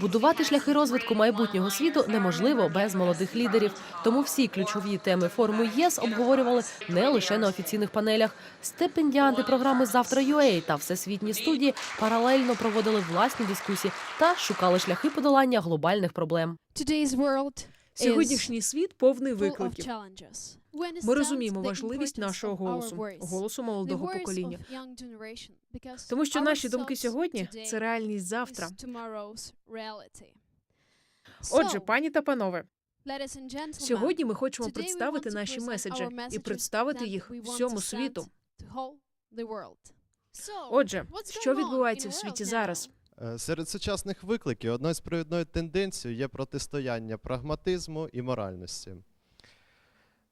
Будувати шляхи розвитку майбутнього світу неможливо без молодих лідерів. Тому всі ключові теми форуму ЄС обговорювали не лише на офіційних панелях. Стипендіанти програми Завтра UA та всесвітні студії паралельно проводили власні дискусії та шукали шляхи подолання глобальних проблем. Сьогоднішній світ повний викликів. Ми розуміємо важливість нашого голосу, голосу молодого покоління. Тому що наші думки сьогодні це реальність завтра. Отже, пані та панове, сьогодні ми хочемо представити наші меседжі і представити їх всьому світу. Отже, що відбувається в світі зараз? Е, Серед сучасних викликів одною з провідною тенденцією є протистояння прагматизму і моральності.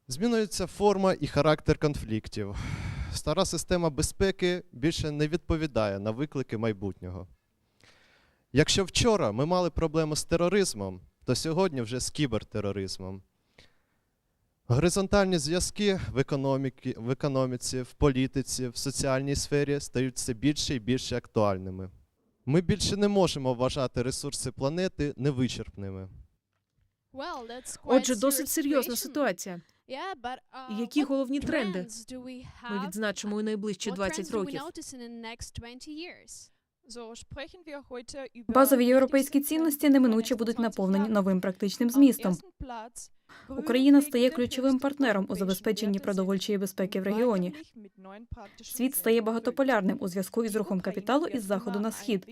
Змінюється форма і характер конфліктів. Стара система безпеки більше не відповідає на виклики майбутнього. Якщо вчора ми мали проблему з тероризмом, то сьогодні вже з кібертероризмом. Горизонтальні зв'язки в, в економіці, в політиці, в соціальній сфері стають все більше і більше актуальними. Ми більше не можемо вважати ресурси планети невичерпними. Отже, досить серйозна ситуація. І Які головні тренди Ми відзначимо у найближчі 20 років. Базові європейські цінності неминуче будуть наповнені новим практичним змістом. Україна стає ключовим партнером у забезпеченні продовольчої безпеки в регіоні. Світ стає багатополярним у зв'язку із рухом капіталу із заходу на схід.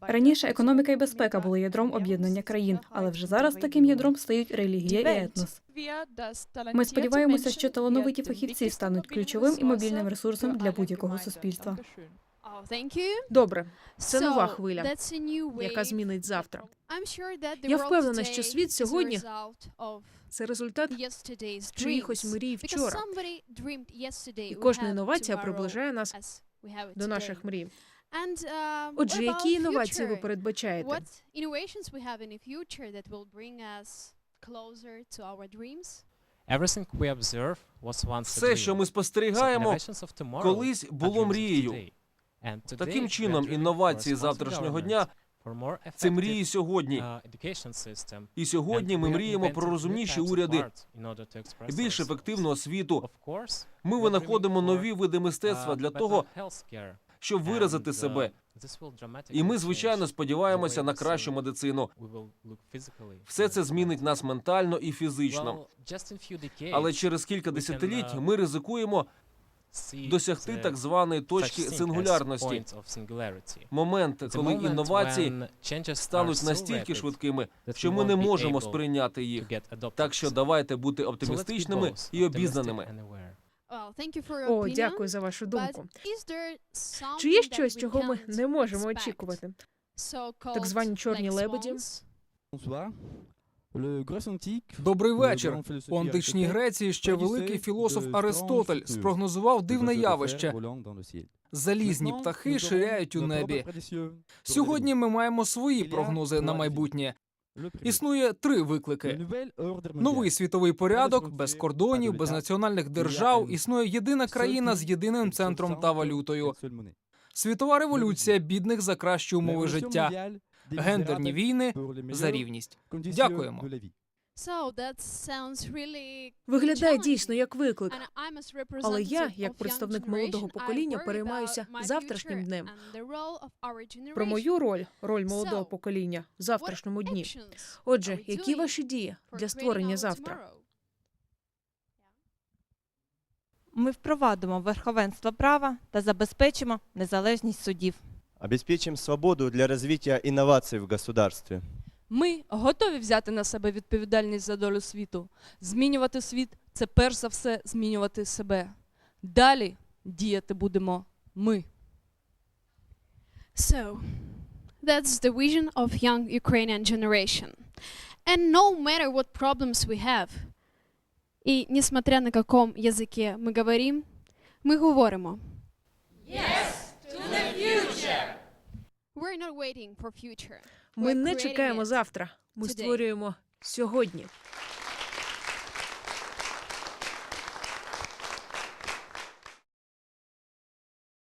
Раніше економіка і безпека були ядром об'єднання країн, але вже зараз таким ядром стають релігія і етнос. Ми сподіваємося, що талановиті фахівці стануть ключовим і мобільним ресурсом для будь-якого суспільства. Добре, це нова хвиля, яка змінить завтра. Я впевнена, що світ сьогодні Це результат чиїхось мрій вчора. І кожна інновація приближає нас до наших мрій. Отже, які інновації ви передбачаєте? Все, що ми спостерігаємо, колись було мрією. Таким чином, інновації завтрашнього дня це мрії сьогодні. І сьогодні ми мріємо про розумніші уряди, більш ефективну освіту. Ми винаходимо нові види мистецтва для того, щоб виразити себе. І ми, звичайно, сподіваємося на кращу медицину. Все це змінить нас ментально і фізично. Але через кілька десятиліть ми ризикуємо досягти так званої точки сингулярності. Момент, коли інновації стануть настільки швидкими, що ми не можемо сприйняти їх. Так що давайте бути оптимістичними і обізнаними. О, дякую за вашу думку. Чи є щось, чого ми не можемо очікувати? Так звані чорні лебеді? Добрий вечір. У античній Греції ще великий філософ Аристотель спрогнозував дивне явище. Залізні птахи ширяють у небі. Сьогодні ми маємо свої прогнози на майбутнє. Існує три виклики: новий світовий порядок, без кордонів, без національних держав. Існує єдина країна з єдиним центром та валютою. Світова революція бідних за кращі умови життя, гендерні війни за рівність. Дякуємо. Виглядає дійсно як виклик. Але я, як представник молодого покоління, переймаюся завтрашнім днем. Про мою роль, роль молодого покоління в завтрашньому дні. Отже, які ваші дії для створення завтра? Ми впровадимо верховенство права та забезпечимо незалежність судів. Обеспечим свободу для развития инноваций в государстве. Ми готові взяти на себе відповідальність за долю світу. Змінювати світ це перш за все змінювати себе. Далі діяти будемо ми. So, that's the vision of young Ukrainian generation. And no matter what problems we have, и несмотря на каком языке мы говорим, мы говоримо. Yes to the future! We're not waiting for future. Ми We're не creating чекаємо it завтра. Ми today. створюємо сьогодні.